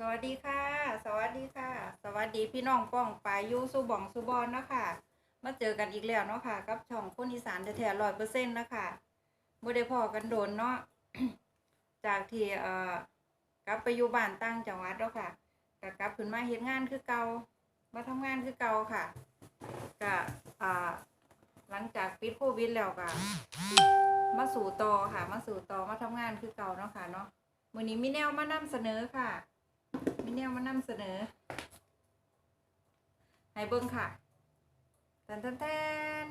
สวัสดีค่ะ สวัสดีค่ะ สวัสดีพี่น้องป้องปายยูสุบองสุบอนเนาะค่ะ มาเจอกันอีกแล้วเนาะค่ะกับช่องคนอีสานแท้ๆร้อยเปอร์เซ็นต์นะคะบ่ได้พอกันโดนเนาะ จากที่เอ่อกลับไปอยู่บ้านตั้งจังหวัดแล้วค่ะก็กลับขึ้นมาเฮ็ดงานคือเก่ามาทำงานคือเก่าค่ะก็อ่าหลังจากปิดโควิดแล้วก็มาสู่ต่อค่ะ มาสู่ต่อมาทำงานคือเก่าเนาะค่ะเนาะมื้อนี้มีแนวมานำเสนอค่ะ แนวมานำเสนอ ให้เบิ่งค่ะแทนแทนแทน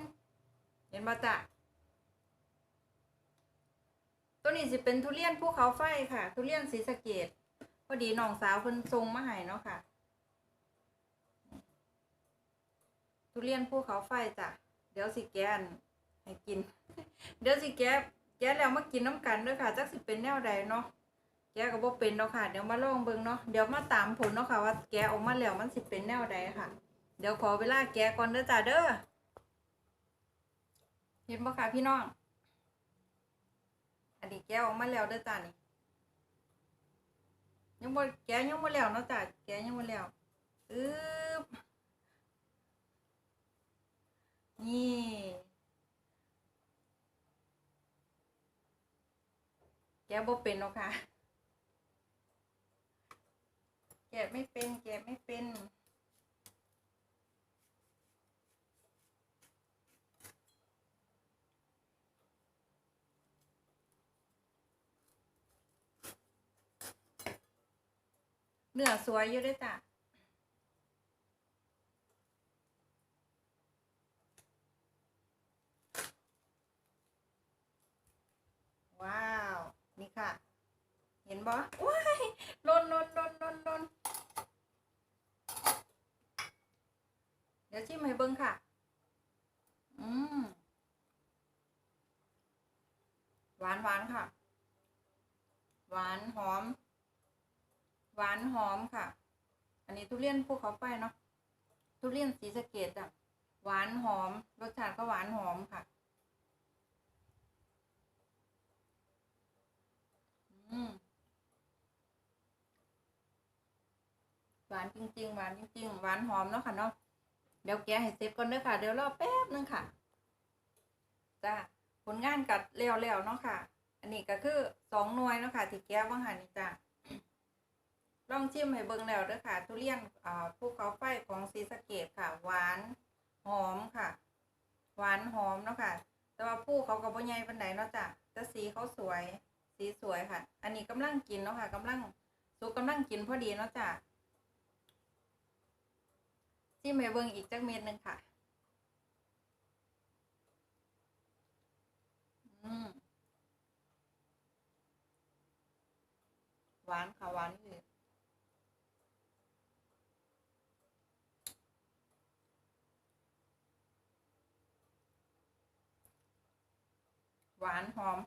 เห็นบ่จ๊ะตัวนี้สิเป็นทุเรียนภูเขาไฟค่ะ ทุเรียนศรีสะเกดพอดีน้องสาวเพิ่นส่งมาให้เนาะค่ะ ทุเรียนภูเขาไฟจ้ะเดี๋ยวสิแกนให้กิน เดี๋ยวสิแกะแกะแล้วมากินน้ำกันด้วยค่ะจักสิเป็นแนวใดเนาะ แกะก็บ่เป็นเนาะค่ะ เดี๋ยวมาลองเบิ่งเนาะ เดี๋ยวมาตามผลเนาะค่ะ ว่าแกะออกมาแล้วมันสิเป็นแนวใดค่ะ เดี๋ยวขอเวลาแกะก่อนเด้อจ้าเด้อ เห็นบ่ค่ะพี่น้อง อันนี้แกะออกมาแล้วเด้อจ้านี่ ยังบ่แกะยังบ่แล้วเนาะจ้าแกะยังบ่แล้วอึ๊บนี่แกะบ่เป็นเนาะค่ะ แกะ ไม่เป็นแกะไม่เป็น เนื้อสวยอยู่ด้วยจ้ะว้าว นี่ค่ะ เห็นบ่ว้ายลนลนลนลนลนเดี๋ยว ชิมให้เบิ้งค่ะ อืมหวานหวานค่ะ หวานหอม หวานหอมค่ะ อันนี้ทุเรียนภูเขาไฟเนาะทุเรียนสีสะเกดอะหวานหอม รสชาติก็หวานหอมค่ะ อืมหวานจริงๆ หวานจริงๆ หวานหอมเนาะค่ะเนาะ เดี๋ยวแกะให้เสร็จก่อนเด้อค่ะ เดี๋ยวรอแป๊บนึงค่ะ จ้าผลงานกัดเร็วๆเนาะค่ะ อันนี้ก็คือสองหน่วยเนาะค่ะที่แกะว่างหันนี่จ้าลองชิมให้เบิ่งแล้วเด้อค่ะ ทุเรียนอ่าภูเขาไฟของศรีสะเกดค่ะ หวานหอมค่ะ หวานหอมเนาะค่ะ แต่ว่าผู้เขาก็บ่ใหญ่ปานใดเนาะจ้ะแต่สีเขาสวย สีสวยค่ะ อันนี้กำลังกินเนาะค่ะกำลังสุกกำลังกินพอดีเนาะจ้ะ ชิมให้เบิ่งอีกจักเม็ดหนึงค่ะอืมหวานค่ะหวานอยู่หวานหอม